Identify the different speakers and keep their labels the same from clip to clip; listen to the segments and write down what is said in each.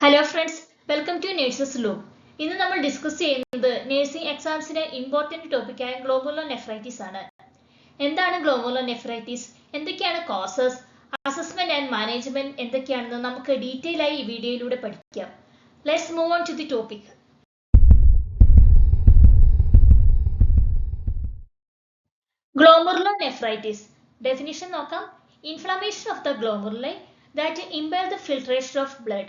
Speaker 1: Hello friends welcome to nurses law ഇന്ന് നമ്മൾ discuss ചെയ്യുന്നത് നേഴ്സിംഗ് എക്സാംസിന് ഇമ്പോർട്ടന്റ് ടോപ്പിക്കായ ഗ്ലോബുലോ നെഫ്രൈറ്റിസ് ആണ്. എന്താണ് ഗ്ലോബുലോ നെഫ്രൈറ്റിസ് എന്തൊക്കെയാണ് കോസസ് അസസ്മെന്റ് ആൻഡ് മാനേജ്മെന്റ് എന്തൊക്കെയാണെന്ന് നമുക്ക് ഡീറ്റെയിൽ ആയി ഈ വീഡിയോയിലൂടെ പഠിക്കാം. Let's move on to the topic glomerulonephritis definition നോക്കാം. Inflammation of the glomeruli that impair the filtration of blood.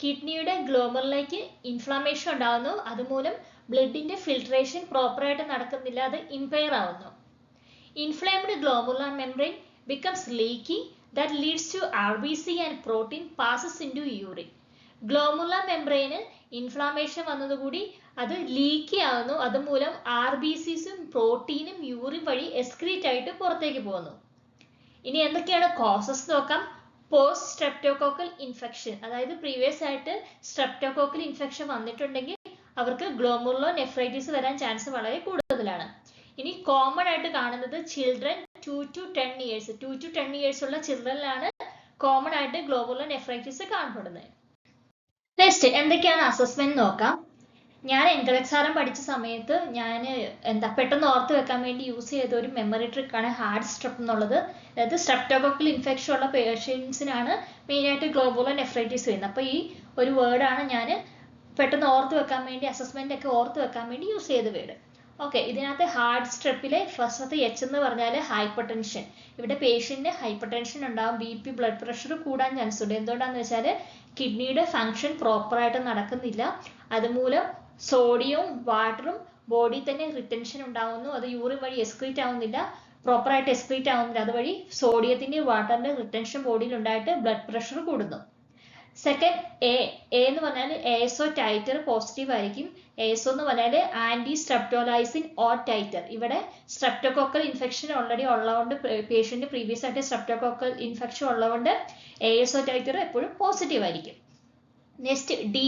Speaker 1: കിഡ്നിയുടെ ഗ്ലോമറിലേക്ക് ഇൻഫ്ലമേഷൻ ഉണ്ടാകുന്നു അതുമൂലം ബ്ലഡിന്റെ ഫിൽട്രേഷൻ പ്രോപ്പറായിട്ട് നടക്കുന്നില്ല അത് ഇമ്പയർ ആവുന്നു. Inflamed glomerular membrane becomes leaky that leads to R B C and protein passes into urine glomerular membrane inflammation വന്നതുകൂടി അത് ലീക്കി ആവുന്നു. അതുമൂലം ആർ ബി സിസും പ്രോട്ടീനും യൂറിൻ വഴി എക്സ്ക്രീറ്റ് ആയിട്ട് പുറത്തേക്ക് പോകുന്നു. ഇനി എന്തൊക്കെയാണ് കോസസ് നോക്കാം. പോസ്റ്റ് സ്ട്രെപ്റ്റോകോക്കൽ ഇൻഫെക്ഷൻ അതായത് പ്രീവിയസ് ആയിട്ട് സ്ട്രെപ്റ്റോകോക്കൽ ഇൻഫെക്ഷൻ വന്നിട്ടുണ്ടെങ്കിൽ അവർക്ക് ഗ്ലോമുറിലോ നെഫ്രൈറ്റിസ് വരാൻ ചാൻസ് വളരെ കൂടുതലാണ്. ഇനി കോമൺ ആയിട്ട് കാണുന്നത് children two to ten years two to ten years ഉള്ള ചിൽഡ്രനിലാണ് കോമൺ ആയിട്ട് ഗ്ലോബുലോ നെഫ്രൈറ്റിസ് കാണപ്പെടുന്നത്. നെക്സ്റ്റ് എന്തൊക്കെയാണ് അസസ്മെന്റ് നോക്കാം? ഞാൻ എൻകലക്സാരം പഠിച്ച സമയത്ത് ഞാൻ എന്താ പെട്ടെന്ന് ഓർത്ത് വെക്കാൻ വേണ്ടി യൂസ് ചെയ്ത ഒരു മെമ്മറി ട്രിക്കാണ് ഹാർഡ് സ്ട്രെപ്പ് എന്നുള്ളത്. അതായത് സ്ട്രെപ്റ്റോകോക്കൽ ഇൻഫെക്ഷൻ ഉള്ള പേഷ്യൻസിനാണ് മെയിനായിട്ട് ഗ്ലോബുലർ നെഫ്രൈറ്റിസ് വരുന്നത്. അപ്പോൾ ഈ ഒരു വേർഡാണ് ഞാൻ പെട്ടെന്ന് ഓർത്ത് വെക്കാൻ വേണ്ടി അസസ്മെന്റ് ഒക്കെ ഓർത്ത് വെക്കാൻ വേണ്ടി യൂസ് ചെയ്ത വേർഡ് ഓക്കെ ഇതിനകത്ത് ഹാർഡ് സ്ട്രെപ്പിലെ ഫസ്റ്റത്തെ എച്ച് എന്ന് പറഞ്ഞാൽ ഹൈപ്പർ ടെൻഷൻ ഇവിടെ പേഷ്യന്റിന് ഹൈപ്പർ ടെൻഷൻ ഉണ്ടാവും ബി പി ബ്ലഡ് പ്രഷർ കൂടാൻ ചാൻസ് ഉണ്ട്. എന്തുകൊണ്ടാണെന്ന് വെച്ചാൽ കിഡ്നിയുടെ ഫങ്ഷൻ പ്രോപ്പറായിട്ട് നടക്കുന്നില്ല. അതുമൂലം സോഡിയവും വാട്ടറും ബോഡി തന്നെ റിട്ടൻഷൻ ഉണ്ടാവുന്നു. അത് യൂറിൻ വഴി എക്സ്ക്രീറ്റ് ആവുന്നില്ല. പ്രോപ്പറായിട്ട് എക്സ്ക്രീറ്റ് ആവുന്നില്ല. അതുവഴി സോഡിയത്തിന്റെ വാട്ടറിന്റെ റിട്ടൻഷൻ ബോഡിയിൽ ഉണ്ടായിട്ട് ബ്ലഡ് പ്രഷർ കൂടുന്നു. സെക്കൻഡ് എ എ എന്ന് പറഞ്ഞാൽ എസോ ടൈറ്റർ പോസിറ്റീവ് ആയിരിക്കും. എസോ എന്ന് പറഞ്ഞാൽ ആന്റി സ്ട്രെപ്റ്റോലൈസിൻ ഓർ ടൈറ്റർ ഇവിടെ സ്ട്രെപ്റ്റോകോക്കൽ ഇൻഫെക്ഷൻ ഓൾറെഡി ഉള്ളതുകൊണ്ട് പേഷ്യന്റ് പ്രീവിയസ് ആയിട്ട് സ്ട്രെപ്റ്റോകോക്കൽ ഇൻഫെക്ഷൻ ഉള്ളതുകൊണ്ട് എസോ ടൈറ്റർ എപ്പോഴും പോസിറ്റീവ് ആയിരിക്കും. Next D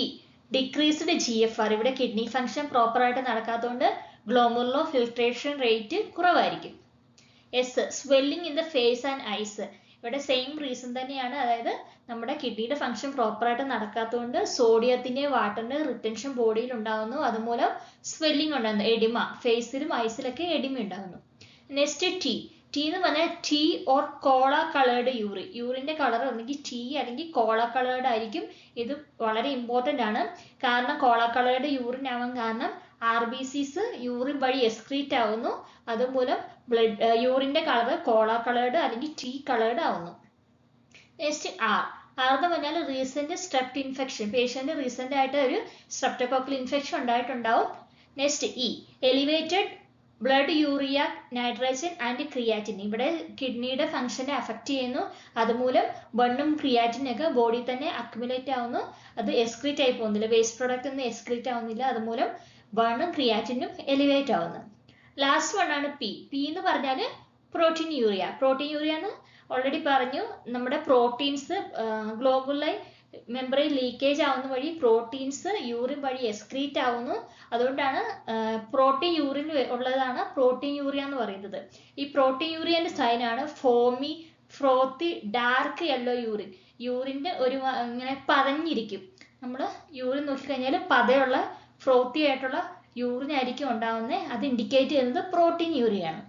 Speaker 1: decreased G F R ഇവിടെ കിഡ്നി ഫംഗ്ഷൻ പ്രോപ്പർ ആയിട്ട് നടക്കാത്തതുകൊണ്ട് ഗ്ലോമുറിലോ ഫിൽട്രേഷൻ റേറ്റ് കുറവായിരിക്കും. S swelling in the face and eyes ഇവിടെ സെയിം റീസൺ തന്നെയാണ്. അതായത് നമ്മുടെ കിഡ്നിയുടെ ഫംഗ്ഷൻ പ്രോപ്പറായിട്ട് നടക്കാത്തതുകൊണ്ട് സോഡിയത്തിന്റെ വാട്ടറിന്റെ റിട്ടൻഷൻ ബോഡിയിൽ ഉണ്ടാകുന്നു അതുമൂലം സ്വെല്ലിംഗ് ഉണ്ടാകുന്നു എഡിമ ഫേസിലും ഐസിലൊക്കെ എഡിമ ഉണ്ടാകുന്നു നെക്സ്റ്റ് ടി ടി എന്ന് പറഞ്ഞാൽ tea or cola coloured urine യൂറിന്റെ colour ഒന്നെങ്കിൽ ടീ അല്ലെങ്കിൽ കോള കളേർഡ് ആയിരിക്കും. ഇത് വളരെ ഇമ്പോർട്ടന്റ് ആണ്. കാരണം കോള കളേർഡ് യൂറിൻ ആവാൻ കാരണം ആർ ബി സിസ് യൂറിൻ വഴി എക്സ്ക്രീറ്റ് ആവുന്നു. അതുമൂലം ബ്ലഡ് യൂറിന്റെ കളർ കോള കളേർഡ് അല്ലെങ്കിൽ ടീ കളേർഡ് ആവുന്നു. നെക്സ്റ്റ് ആർ ആർ എന്ന് പറഞ്ഞാൽ recent strep infection patient recent ആയിട്ട് ഒരു streptococcal infection ഉണ്ടായിട്ടുണ്ടാവും. Next E elevated blood urea nitrogen and creatinine ഇവിടെ കിഡ്നിയുടെ ഫംഗ്ഷനെ അഫക്റ്റ് ചെയ്യുന്നു. അതുമൂലം ബണ്ണും ക്രിയാറ്റിനും ഒക്കെ ബോഡി തന്നെ അക്യുമുലേറ്റ് ആവുന്നു. അത് എക്സ്ക്രീറ്റ് ആയി പോകുന്നില്ല. വേസ്റ്റ് പ്രോഡക്റ്റ് ഒന്നും എക്സ്ക്രീറ്റ് ആവുന്നില്ല. അതുമൂലം ബണ്ണും ക്രിയാറ്റിനും എലിവേറ്റ് ആവുന്നു. ലാസ്റ്റ് വണ്ണാണ് പി പി എന്ന് പറഞ്ഞാൽ പ്രോട്ടീൻ യൂറിയ പ്രോട്ടീൻ യൂറിയ എന്ന് ഓൾറെഡി പറഞ്ഞു. നമ്മുടെ പ്രോട്ടീൻസ് ഗ്ലോബുലായി മെമ്പറിൽ ലീക്കേജ് ആവുന്ന വഴി പ്രോട്ടീൻസ് യൂറിൻ വഴി എക്സ്ക്രീറ്റ് ആവുന്നു. അതുകൊണ്ടാണ് പ്രോട്ടീൻ യൂറിൻ ഉള്ളതാണ് പ്രോട്ടീൻ യൂറിയ എന്ന് പറയുന്നത്. ഈ പ്രോട്ടീൻ യൂറിയന്റെ സൈൻ ആണ് foamy frothy dark yellow urine യൂറിന്റെ ഒരു ഇങ്ങനെ പതഞ്ഞിരിക്കും. നമ്മൾ യൂറിൻ നോക്കിക്കഴിഞ്ഞാൽ പതയുള്ള ഫ്രോത്തി ആയിട്ടുള്ള യൂറിൻ ആയിരിക്കും ഉണ്ടാവുന്നത് അത് ഇൻഡിക്കേറ്റ് ചെയ്യുന്നത് പ്രോട്ടീൻ യൂറിയാണ്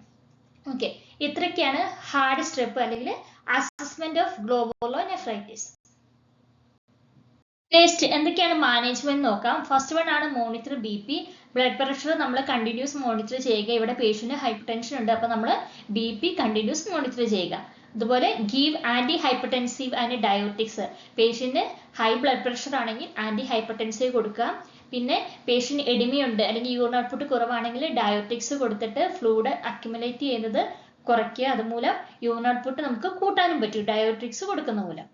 Speaker 1: ഓക്കെ ഇത്രയൊക്കെയാണ് ഹാർഡ് സ്റ്റെപ്പ് അല്ലെങ്കിൽ assessment of glomerulonephritis next എന്തൊക്കെയാണ് മാനേജ്മെന്റ് നോക്കാം? ഫസ്റ്റ് വൺ ആണ് monitor B P blood pressure നമ്മൾ കണ്ടിന്യൂസ് മോണിറ്റർ ചെയ്യുക. ഇവിടെ പേഷ്യന്റ് ഹൈപ്പർ ടെൻഷൻ ഉണ്ട്. അപ്പൊ നമ്മൾ ബി പി കണ്ടിന്യൂസ് മോണിറ്റർ ചെയ്യുക. അതുപോലെ give antihypertensive and diuretics patient high blood pressure ആണെങ്കിൽ ആന്റി ഹൈപ്പർടെൻസീവ് കൊടുക്കുക. പിന്നെ പേഷ്യന്റ് എഡിമയുണ്ട് അല്ലെങ്കിൽ യൂറിൻ ഔട്ട്പുട്ട് കുറവാണെങ്കിൽ ഡയോട്ടിക്സ് കൊടുത്തിട്ട് ഫ്ലൂഡ് അക്യുമുലേറ്റ് ചെയ്യുന്നത് കുറയ്ക്കുക. അതുമൂലം യൂറിൻ ഔട്ട്പുട്ട് നമുക്ക് കൂട്ടാനും പറ്റും. ഡയോട്ടിക്സ് കൊടുക്കുന്ന മൂലം.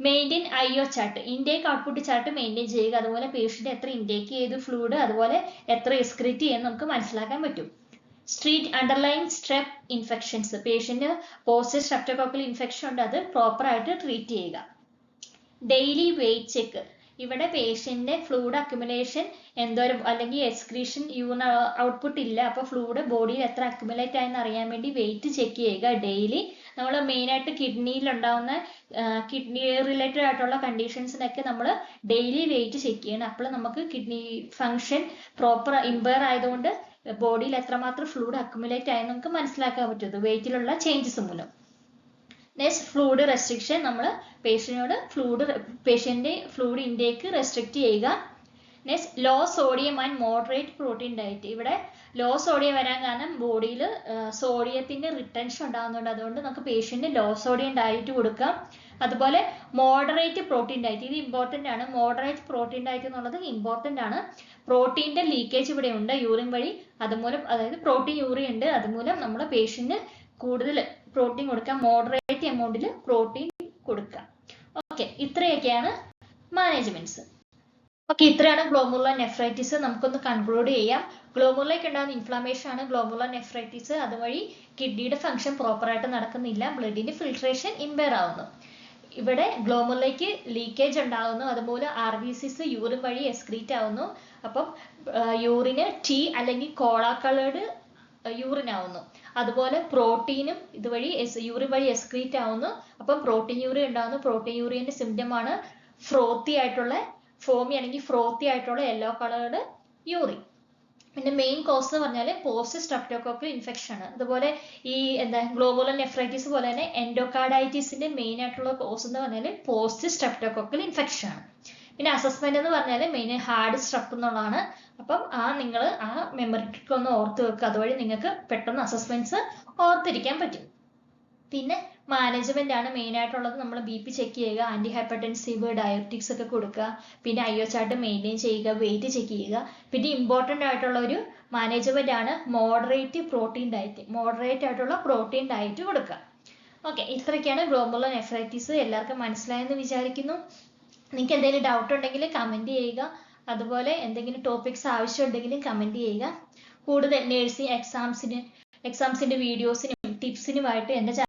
Speaker 1: Maintain I O chart intake output chart maintain ചെയ്യുക. അതുപോലെ പേഷ്യന്റ് എത്ര ഇൻടേക്ക് ചെയ്തു ഫ്ലൂഡ് അതുപോലെ എത്ര എക്സ്ക്രീറ്റ് ചെയ്യുന്നു നമുക്ക് മനസ്സിലാക്കാൻ പറ്റും. Treat underlying strep infections patient post streptococcal infection ഉണ്ട്. അത് പ്രോപ്പർ ആയിട്ട് ട്രീറ്റ് ചെയ്യുക. ഡെയിലി വെയിറ്റ് ചെക്ക് ഇവിടെ പേഷ്യന്റെ ഫ്ലൂഡ് അക്യുമുലേഷൻ എന്തോ അല്ലെങ്കിൽ എക്സ്ക്രീഷൻ യൂൺ ഔട്ട്പുട്ട് ഇല്ല. അപ്പൊ ഫ്ലൂഡ് ബോഡിയിൽ എത്ര അക്യുമുലേറ്റ് ആയെന്ന് അറിയാൻ വേണ്ടി വെയിറ്റ് ചെക്ക് ചെയ്യുക ഡെയിലി നമ്മൾ കിഡ്നിയിൽ ഉണ്ടാവുന്ന കിഡ്നി റിലേറ്റഡ് ആയിട്ടുള്ള കണ്ടീഷൻസിനൊക്കെ നമ്മൾ ഡെയിലി വെയിറ്റ് ചെക്ക് ചെയ്യണം. അപ്പോൾ നമുക്ക് കിഡ്നി ഫങ്ഷൻ പ്രോപ്പർ ഇമ്പയർ ആയതുകൊണ്ട് ബോഡിയിൽ എത്രമാത്രം ഫ്ലൂഡ് അക്യുമുലേറ്റ് ആയെന്ന് നമുക്ക് മനസ്സിലാക്കാൻ പറ്റുന്നത് വെയിറ്റിലുള്ള ചേഞ്ചസ് മൂലം. നെക്സ്റ്റ് ഫ്ലൂഡ് റെസ്ട്രിക്ഷൻ നമ്മൾ പേഷ്യനോട് ഫ്ലൂഡ് പേഷ്യന്റെ ഫ്ലൂഡ് ഇൻടേക്ക് റെസ്ട്രിക്റ്റ് ചെയ്യുക. Next low sodium and moderate protein diet ഇവിടെ ലോ സോഡിയം വരാൻ കാരണം ബോഡിയിൽ സോഡിയത്തിന്റെ റിട്ടൻഷൻ ഉണ്ടാകുന്നുണ്ട് അതുകൊണ്ട് നമുക്ക് പേഷ്യന്റ് ലോ സോഡിയം ഡയറ്റ് കൊടുക്കാം. അതുപോലെ മോഡറേറ്റ് പ്രോട്ടീൻ ഡയറ്റ് ഇത് ഇമ്പോർട്ടന്റ് ആണ്. മോഡറേറ്റ് പ്രോട്ടീൻ ഡയറ്റ് എന്നുള്ളത് ഇമ്പോർട്ടന്റ് ആണ്. പ്രോട്ടീന്റെ ലീക്കേജ് ഇവിടെ ഉണ്ട് യൂറിൻ വഴി. അതുമൂലം അതായത് പ്രോട്ടീൻ യൂറി ഉണ്ട്. അതുമൂലം നമ്മുടെ പേഷ്യന്റ് കൂടുതൽ പ്രോട്ടീൻ കൊടുക്കാം. മോഡറേറ്റ് എമൗണ്ടിൽ പ്രോട്ടീൻ കൊടുക്കാം. ഓക്കെ ഇത്രയൊക്കെയാണ് മാനേജ്മെന്റ്സ് ഓക്കെ ഇത്രയാണ് ഗ്ലോമുല നെഫ്രൈറ്റിസ് നമുക്കൊന്ന് കൺക്ലൂഡ് ചെയ്യാം. ഗ്ലോമുലയ്ക്ക് ഉണ്ടാകുന്ന ഇൻഫ്ലമേഷൻ ആണ് ഗ്ലോമുല നെഫ്രൈറ്റിസ് അതുവഴി കിഡ്നിയുടെ ഫംഗ്ഷൻ പ്രോപ്പറായിട്ട് നടക്കുന്നില്ല. ബ്ലഡിന്റെ ഫിൽട്രേഷൻ ഇമ്പയർ ആവുന്നു. ഇവിടെ ഗ്ലോമുലയ്ക്ക് ലീക്കേജ് ഉണ്ടാകുന്നു അതുപോലെ ആർ ബി സിസ് യൂറിൻ വഴി എക്സ്ക്രീറ്റ് ആവുന്നു. അപ്പം യൂറിന് ടീ അല്ലെങ്കിൽ കോള കളേർഡ് യൂറിൻ ആവുന്നു. അതുപോലെ പ്രോട്ടീനും ഇതുവഴി യൂറിൻ വഴി എക്സ്ക്രീറ്റ് ആവുന്നു. അപ്പം പ്രോട്ടീൻ യൂറിൻ ഉണ്ടാകുന്നു പ്രോട്ടീൻ യൂറിയന്റെ സിംറ്റം ആണ് ഫ്രോത്തി ആയിട്ടുള്ള ഫോമി അല്ലെങ്കിൽ ഫ്രോത്തി ആയിട്ടുള്ള യെല്ലോ കളേർഡ് യൂറിൻ പിന്നെ മെയിൻ കോസ് എന്ന് പറഞ്ഞാൽ പോസ്റ്റ് സ്ട്രപ്റ്റോകോക്കൽ ഇൻഫെക്ഷൻ ആണ്. അതുപോലെ ഈ എന്താ ഗ്ലോബുലർ നെഫ്രൈറ്റിസ് പോലെ തന്നെ എൻഡോകാർഡൈറ്റിസിന്റെ മെയിൻ ആയിട്ടുള്ള കോസ് എന്ന് പറഞ്ഞാൽ പോസ്റ്റ് സ്ട്രപ്റ്റോകോക്കൽ ഇൻഫെക്ഷൻ ആണ്. പിന്നെ അസസ്മെന്റ് എന്ന് പറഞ്ഞാൽ മെയിൻ ഹാർഡ് സ്ട്രപ്പ് എന്നുള്ളതാണ്. അപ്പം ആ നിങ്ങൾ ആ മെമ്മറി ഒന്ന് ഓർത്ത് വെക്കുക അതുവഴി നിങ്ങൾക്ക് പെട്ടെന്ന് അസസ്മെന്റ്സ് ഓർത്തിരിക്കാൻ പറ്റും. പിന്നെ മാനേജ്മെന്റ് ആണ് മെയിൻ ആയിട്ടുള്ളത്. നമ്മൾ ബി പി ചെക്ക് ചെയ്യുക ആന്റി ഹൈപ്പർടെൻസീവ് ഡയബറ്റിക്സ് ഒക്കെ കൊടുക്കുക പിന്നെ അയ്യോ ചാർട്ട് മെയിന്റെയിൻ ചെയ്യുക വെയിറ്റ് ചെക്ക് ചെയ്യുക. പിന്നെ ഇമ്പോർട്ടന്റ് ആയിട്ടുള്ള ഒരു മാനേജ്മെന്റ് ആണ് മോഡറേറ്റ് പ്രോട്ടീൻ ഡയറ്റ് മോഡറേറ്റ് ആയിട്ടുള്ള പ്രോട്ടീൻ ഡയറ്റ് കൊടുക്കുക. ഓക്കെ ഇത്രയൊക്കെയാണ് ഗ്ലോബുലർ നെഫ്രൈറ്റിസ് എല്ലാവർക്കും മനസ്സിലായെന്ന് വിചാരിക്കുന്നു. നിങ്ങൾക്ക് എന്തെങ്കിലും ഡൗട്ട് ഉണ്ടെങ്കിൽ കമന്റ് ചെയ്യുക. അതുപോലെ എന്തെങ്കിലും ടോപ്പിക്സ് ആവശ്യമുണ്ടെങ്കിലും കമന്റ് ചെയ്യുക. കൂടുതൽ നേഴ്സിംഗ് എക്സാംസിന് എക്സാംസിന്റെ വീഡിയോസിനും ടിപ്സിനുമായിട്ട് എന്റെ